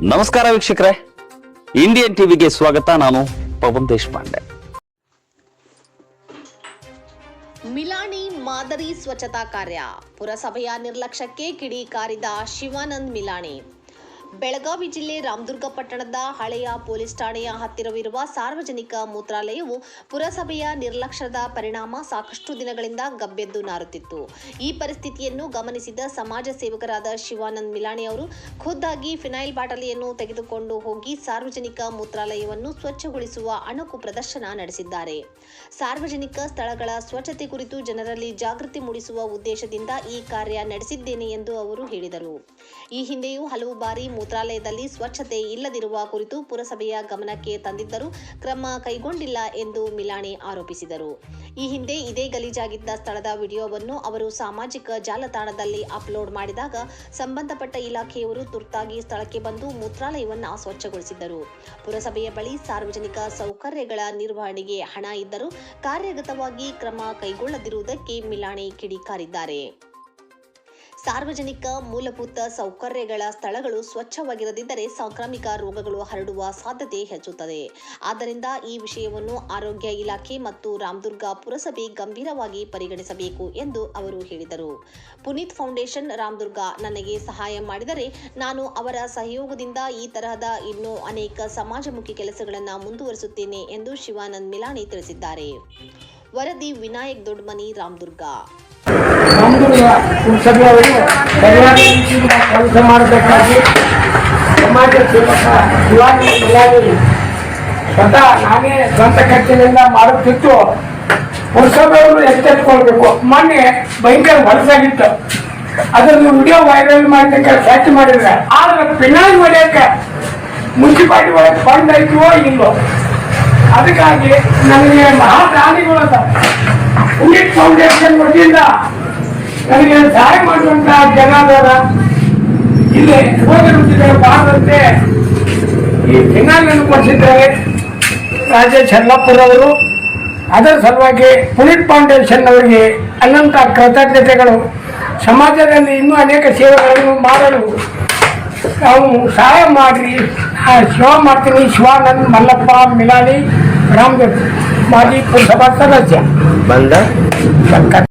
ನಮಸ್ಕಾರ ವೀಕ್ಷಕರೇ. ಇಂಡಿಯನ್ ಟಿವಿಗೆ ಸ್ವಾಗತ. ನಾನು ಪವನ್ ದೇಶಪಾಂಡೆ. ಮಿಲಾಣಿ ಮಾದರಿ ಸ್ವಚ್ಛತಾ ಕಾರ್ಯ. ಪುರಸಭೆಯ ನಿರ್ಲಕ್ಷ್ಯಕ್ಕೆ ಕಿಡಿಕಾರಿದ ಶಿವಾನಂದ್ ಮಿಲಾನಿ. ಬೆಳಗಾವಿ ಜಿಲ್ಲೆ ರಾಮದುರ್ಗ ಪಟ್ಟಣದ ಹಳೆಯ ಪೊಲೀಸ್ ಠಾಣೆಯ ಹತ್ತಿರವಿರುವ ಸಾರ್ವಜನಿಕ ಮೂತ್ರಾಲಯವು ಪುರಸಭೆಯ ನಿರ್ಲಕ್ಷ್ಯದ ಪರಿಣಾಮ ಸಾಕಷ್ಟು ದಿನಗಳಿಂದ ಗಬ್ಬೆದ್ದು ನಾರುತ್ತಿತ್ತು. ಈ ಪರಿಸ್ಥಿತಿಯನ್ನು ಗಮನಿಸಿದ ಸಮಾಜ ಸೇವಕರಾದ ಶಿವಾನಂದ್ ಮಿಲಾಣಿ ಅವರು, ಖುದ್ದಾಗಿ ಫಿನೈಲ್ ಬಾಟಲಿಯನ್ನು ತೆಗೆದುಕೊಂಡು ಹೋಗಿ ಸಾರ್ವಜನಿಕ ಮೂತ್ರಾಲಯವನ್ನು ಸ್ವಚ್ಛಗೊಳಿಸುವ ಅಣಕು ಪ್ರದರ್ಶನ ನಡೆಸಿದ್ದಾರೆ. ಸಾರ್ವಜನಿಕ ಸ್ಥಳಗಳ ಸ್ವಚ್ಛತೆ ಕುರಿತು ಜನರಲ್ಲಿ ಜಾಗೃತಿ ಮೂಡಿಸುವ ಉದ್ದೇಶದಿಂದ ಈ ಕಾರ್ಯ ನಡೆಸಿದ್ದೇನೆ ಎಂದು ಅವರು ಹೇಳಿದರು. ಈ ಹಿಂದೆಯೂ ಹಲವು ಬಾರಿ ಮೂತ್ರಾಲಯದಲ್ಲಿ ಸ್ವಚ್ಛತೆ ಇಲ್ಲದಿರುವ ಕುರಿತು ಪುರಸಭೆಯ ಗಮನಕ್ಕೆ ತಂದಿದ್ದರೂ ಕ್ರಮ ಕೈಗೊಂಡಿಲ್ಲ ಎಂದು ಮಿಲಾಣಿ ಆರೋಪಿಸಿದರು. ಈ ಹಿಂದೆ ಇದೇ ಗಲೀಜಾಗಿದ್ದ ಸ್ಥಳದ ವಿಡಿಯೋವನ್ನು ಅವರು ಸಾಮಾಜಿಕ ಜಾಲತಾಣದಲ್ಲಿ ಅಪ್ಲೋಡ್ ಮಾಡಿದಾಗ ಸಂಬಂಧಪಟ್ಟ ಇಲಾಖೆಯವರು ತುರ್ತಾಗಿ ಸ್ಥಳಕ್ಕೆ ಬಂದು ಮೂತ್ರಾಲಯವನ್ನು ಸ್ವಚ್ಛಗೊಳಿಸಿದ್ದರು. ಪುರಸಭೆಯ ಬಳಿ ಸಾರ್ವಜನಿಕ ಸೌಕರ್ಯಗಳ ನಿರ್ವಹಣೆಗೆ ಹಣ ಇದ್ದರೂ ಕಾರ್ಯಗತವಾಗಿ ಕ್ರಮ ಕೈಗೊಳ್ಳದಿರುವುದಕ್ಕೆ ಮಿಲಾಣಿ ಕಿಡಿಕಾರಿದ್ದಾರೆ. ಸಾರ್ವಜನಿಕ ಮೂಲಭೂತ ಸೌಕರ್ಯಗಳ ಸ್ಥಳಗಳು ಸ್ವಚ್ಛವಾಗಿರದಿದ್ದರೆ ಸಾಂಕ್ರಾಮಿಕ ರೋಗಗಳು ಹರಡುವ ಸಾಧ್ಯತೆ ಹೆಚ್ಚುತ್ತದೆ. ಆದ್ದರಿಂದ ಈ ವಿಷಯವನ್ನು ಆರೋಗ್ಯ ಇಲಾಖೆ ಮತ್ತು ರಾಮದುರ್ಗ ಪುರಸಭೆ ಗಂಭೀರವಾಗಿ ಪರಿಗಣಿಸಬೇಕು ಎಂದು ಅವರು ಹೇಳಿದರು. ಪುನೀತ್ ಫೌಂಡೇಶನ್ ರಾಮದುರ್ಗ, ನನಗೆ ಸಹಾಯ ಮಾಡಿದರೆ ನಾನು ಅವರ ಸಹಯೋಗದಿಂದ ಈ ತರಹದ ಇನ್ನೂ ಅನೇಕ ಸಮಾಜಮುಖಿ ಕೆಲಸಗಳನ್ನು ಮುಂದುವರಿಸುತ್ತೇನೆ ಎಂದು ಶಿವಾನಂದ್ ಮಿಲಾನಿ ತಿಳಿಸಿದ್ದಾರೆ. ವರದಿ ವಿನಾಯಕ್ ದೊಡ್ಮನಿ, ರಾಮದುರ್ಗ. ಪುರಸಭೆಯವರು ಸರಿಯಾದ ರೀತಿಯಿಂದ ಕೆಲಸ ಮಾಡಬೇಕಾಗಿ ಸಮಾಜ ಸೇವಕ ಶಿವಾಜಿ ಬಿಲಾನಿ ಸ್ವತಃ ನಾನೇ ಸ್ವಂತ ಖರ್ಚಿನಿಂದ ಮಾಡುತ್ತಿತ್ತು ಪುರಸಭೆಯವರು ಎಚ್ಚೆತ್ಕೊಳ್ಬೇಕು ಮೊನ್ನೆ ಭಯಂಕರ ಹೊಲಸಾಗಿತ್ತು ಅದನ್ನು ವಿಡಿಯೋ ವೈರಲ್ ಮಾಡಲಿಕ್ಕೆ ಸರ್ಚ್ ಮಾಡಿದ್ರೆ ಆದ್ರೆ ಪಿನಾಯಿ ಹೊಡೆಯಕ್ಕೆ ಮುನ್ಸಿಪಾಲಿಟಿ ಒಳಗೆ ಫಂಡ್ ಐತಿವೋ ಇಲ್ಲೋ ಅದಕ್ಕಾಗಿ ನನಗೆ ಮಹಾದಾನಿಗಳದ ಪುನೀತ್ ಫೌಂಡೇಶನ್ ವತಿಯಿಂದ ನನಗೆ ಸಹಾಯ ಮಾಡುವಂತಹ ಜನ ಇಲ್ಲಿ ರುಚಿಗಳು ಬಾರದಂತೆ ಈ ಫಿನಾಲನ್ನು ಕೊಡಿಸಿದ್ದಾರೆ. ರಾಜೇಶ್ ಅವರು ಅದರ ಸಲುವಾಗಿ ಪುನೀತ್ ಫೌಂಡೇಶನ್ ಅವರಿಗೆ ಅನಂತ ಕೃತಜ್ಞತೆಗಳು. ಸಮಾಜದಲ್ಲಿ ಇನ್ನೂ ಅನೇಕ ಸೇವೆಗಳನ್ನು ಮಾಡಲು ನಾವು ಸಹಾಯ ಮಾಡಿರಿ. ಶಿವ ಮಾಡ್ತೀನಿ. ಶಿವಾನಂದ್ ಮಲ್ಲಪ್ಪ ಮಿಲಾನಿ ರಾಮದೇವ್ ಮಾಜಿ ಪುರಸಭಾ ಸದಸ್ಯ. ಬಂದ ಸರ್ಕಾರ